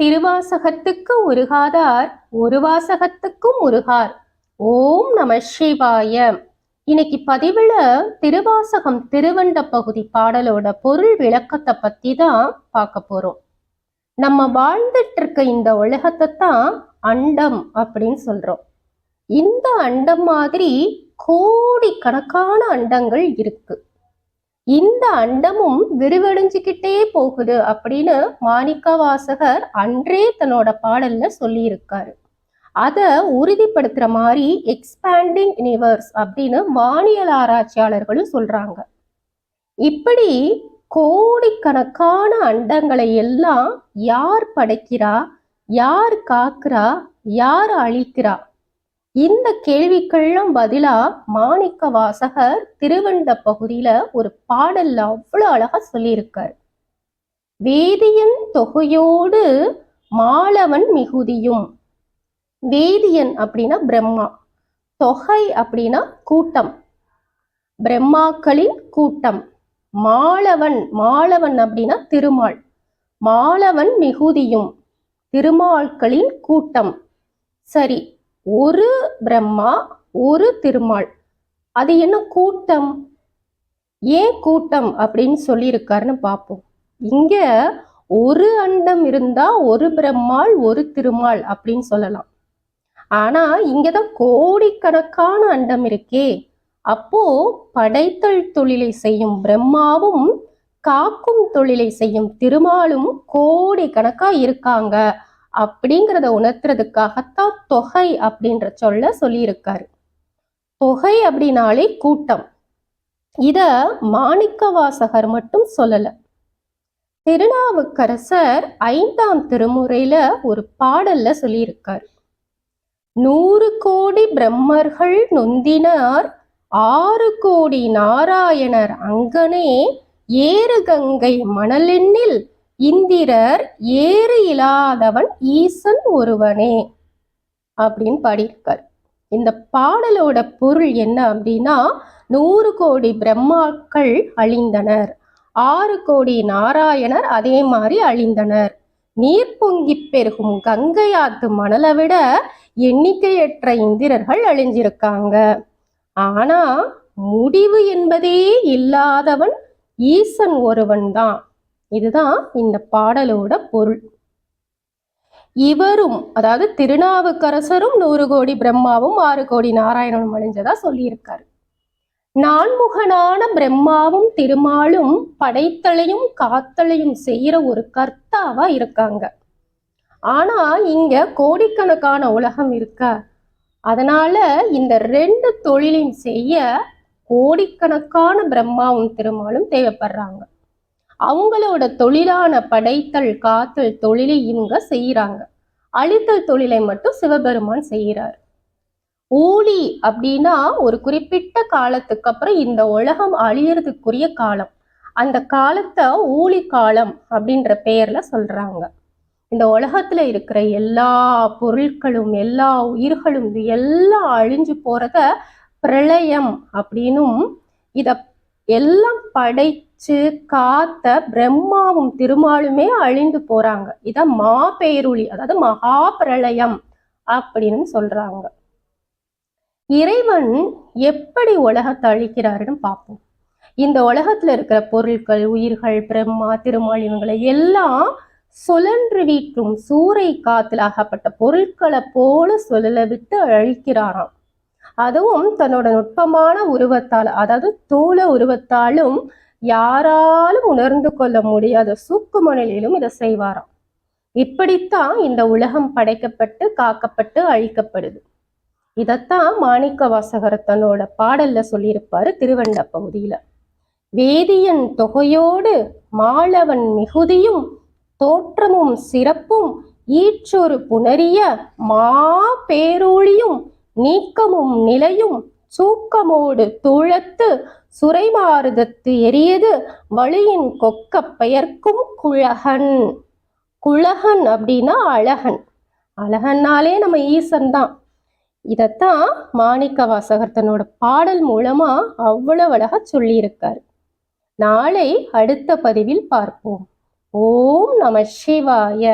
திருவாசகத்துக்கு உருகாதார் ஒரு வாசகத்துக்கும் உருகார். ஓம் நம சிவாய. இன்னைக்கு பதிவுல திருவாசகம் திருவண்ட பகுதி பாடலோட பொருள் விளக்கத்தை பத்தி தான் பார்க்க போறோம். நம்ம வாழ்ந்துட்டு இருக்க இந்த உலகத்தை தான் அண்டம் அப்படின்னு சொல்றோம். இந்த அண்டம் மாதிரி கோடிக்கணக்கான அண்டங்கள் இருக்கு. இந்த அண்டமும் விரிவடைஞ்சுக்கிட்டே போகுது அப்படின்னு மாணிக்க வாசகர் அன்றே தன்னோட பாடல்ல சொல்லியிருக்காரு. அதை உறுதிப்படுத்துற மாதிரி எக்ஸ்பேண்டிங் யூனிவர்ஸ் அப்படின்னு வானியல் ஆராய்ச்சியாளர்களும் சொல்றாங்க. இப்படி கோடிக்கணக்கான அண்டங்களை எல்லாம் யார் படைக்கிறா யார் காக்கிறா யார் அழிக்கிறா இந்த கேள்விக்கெல்லாம் பதிலா மாணிக்க வாசகர் திருவண்ட பகுதியில ஒரு பாடல்ல அவ்வளவு அழகா சொல்லியிருக்கார். வேதியன் தொகையோடு மாலவன் மிகுதியும். வேதியன் அப்படின்னா பிரம்மா. தொகை அப்படின்னா கூட்டம். பிரம்மாக்களின் கூட்டம். மாலவன் மாலவன் அப்படின்னா திருமால். மாலவன் மிகுதியும். திருமால்களின் கூட்டம். சரி ஒரு பிரம்மா ஒரு திருமால். அது என்ன கூட்டம்? ஏன் கூட்டம் அப்படின்னு சொல்லியிருக்காருன்னு பார்ப்போம். இங்க ஒரு அண்டம் இருந்தா ஒரு பிரம்மாள் ஒரு திருமால் அப்படின்னு சொல்லலாம். ஆனா இங்கதான் கோடிக்கணக்கான அண்டம் இருக்கே. அப்போ படைத்தல் தொழிலை செய்யும் பிரம்மாவும் காக்கும் தொழிலை செய்யும் திருமாலும் கோடி கணக்கா இருக்காங்க. அப்படிங்கிறத உணர்த்துறதுக்காகத்தான் தொகை அப்படின்ற சொல்ல சொல்லியிருக்காரு. தொகை அப்படின்னாலே கூட்டம். இத மாணிக்க வாசகர் மட்டும் சொல்லல. திருநாவுக்கரசர் ஐந்தாம் திருமுறையில ஒரு பாடல்ல சொல்லியிருக்காரு. நூறு கோடி பிரம்மர்கள் நொந்தினார் ஆறு கோடி நாராயணர் அங்கனே ஏறு கங்கை மணலெண்ணில் இந்திரர் ஏறு இல்லாதவன் ஈசன் ஒருவனே அப்படின்னு பாடியிருக்கார். இந்த பாடலோட பொருள் என்ன அப்படின்னா நூறு கோடி பிரம்மாக்கள் அழிந்தனர். ஆறு கோடி நாராயணர் அதே மாதிரி அழிந்தனர். நீர் பொங்கி பெருகும் கங்கையாத்து மணலை விட எண்ணிக்கையற்ற இந்திரர்கள் அழிஞ்சிருக்காங்க. ஆனா முடிவு என்பதே இல்லாதவன் ஈசன் ஒருவன் தான். இதுதான் இந்த பாடலோட பொருள். இவரும் அதாவது திருநாவுக்கரசரும் நூறு கோடி பிரம்மாவும் ஆறு கோடி நாராயணனும் அழிஞ்சதா சொல்லியிருக்காரு. நான்முகனான பிரம்மாவும் திருமாலும் படைத்தலையும் காத்தலையும் செய்யற ஒரு கர்த்தாவா இருக்காங்க. ஆனா இங்க கோடிக்கணக்கான உலகம் இருக்க அதனால இந்த ரெண்டு தொழிலையும் செய்ய கோடிக்கணக்கான பிரம்மாவும் திருமாலும் தேவைப்படுறாங்க. அவங்களோட தொழிலான படைத்தல் காத்தல் தொழிலை இவங்க செய்யறாங்க அழித்தல் தொழிலை மட்டும் சிவபெருமான் செய்கிறார் ஊழி அப்படின்னா ஒரு குறிப்பிட்ட காலத்துக்கு அப்புறம் இந்த உலகம் அழியறதுக்குரிய காலம். அந்த காலத்தை ஊழி காலம் அப்படின்ற பெயர்ல சொல்றாங்க. இந்த உலகத்துல இருக்கிற எல்லா பொருட்களும் எல்லா உயிர்களும் இது எல்லாம் அழிஞ்சு போறத பிரளயம் அப்படின்னும் இத எல்லாம் படை படைச்சு காத்த பிரம்மாவும் திருமாலுமே அழிந்து போறாங்க. இத மாபேருளி அதாவது மகா பிரளயம் அப்படின்னு சொல்றாங்க. இறைவன் எப்படி உலகத்தை அழிக்கிறாருன்னு பார்ப்போம் இந்த உலகத்துல இருக்கிற பொருட்கள் உயிர்கள் பிரம்மா திருமால் இவங்களை எல்லாம் சுழன்று வீட்டும் சூறை காத்துல ஆகப்பட்ட பொருட்களை போல சுழல விட்டு அழிக்கிறாராம். அதுவும் தன்னோட நுட்பமான உருவத்தால் அதாவது தூள உருவத்தாலும் யாராலும் உணர்ந்து கொள்ள முடியாத சூக்கும நிலையிலும் இதை செய்வாராம். இப்படித்தான் இந்த உலகம் படைக்கப்பட்டு காக்கப்பட்டு அழிக்கப்படுது. இதத்தான் மாணிக்க வாசகர் தன்னோட பாடல்ல சொல்லியிருப்பாரு திருவண்ட பகுதியில. வேதியன் தொகையோடு மாளவன் மிகுதியும் தோற்றமும் சிறப்பும் ஈற்றொரு புணரிய மா பேரொழியும் நீக்கமும் நிலையும் சூக்கமோடு தூழத்து சுரைமாறுதத்து எரியது வழியின் கொக்க பெயர்க்கும் குழகன். குழகன் அப்படின்னா அழகன். அழகன்னாலே நம்ம ஈசன் தான் இதைத்தான் மாணிக்க வாசகர் தன்னோட பாடல் மூலமா அவ்வளவு அழகா சொல்லியிருக்காரு. நாளை அடுத்த பதிவில் பார்ப்போம். ஓம் நம சிவாய.